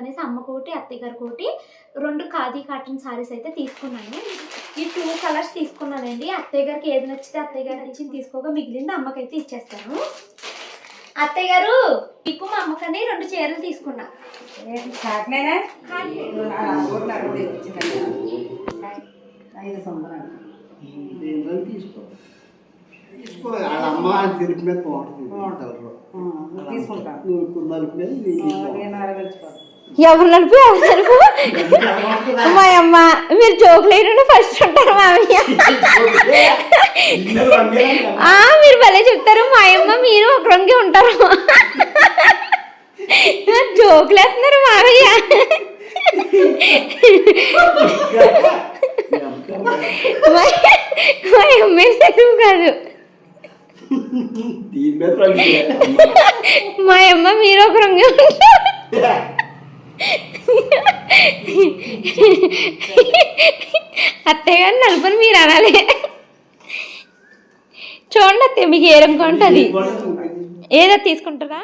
అందుకనేసి అమ్మకోటి అత్తయ్య గారు కోటి రెండు ఖాదీ కాటన్ సారీస్ అయితే తీసుకున్నాను. ఈ టూ కలర్స్ తీసుకున్నానండి. అత్తయ్య గారికి ఏది నచ్చితే అత్తయ్య గారు నచ్చింది తీసుకోగా మిగిలింది అమ్మకైతే ఇచ్చేస్తాను. అత్తయ్య గారు మీకు మా అమ్మకని రెండు చీరలు తీసుకున్నా. తీసుకుంటా. ఎవరు నలుపు? ఎవరు నలుపు? మా అమ్మ మీరు జోకులు ఫస్ట్ ఉంటారు మామయ్య. మీరు భలే చెప్తారు మా అమ్మ మీరు ఒక రంగే ఉంటారు. జోకులు వేస్తున్నారు మామయ్య. మా అమ్మే కాదు? మా అమ్మ మీరు ఒక రంగే ఉంటారు. అత్తయ్య గారు నలుపుని మీరు అనాలి. చూడండి అత్తయ్య మీకు ఏ రంగు ఉంటుంది? ఏదో తీసుకుంటారా?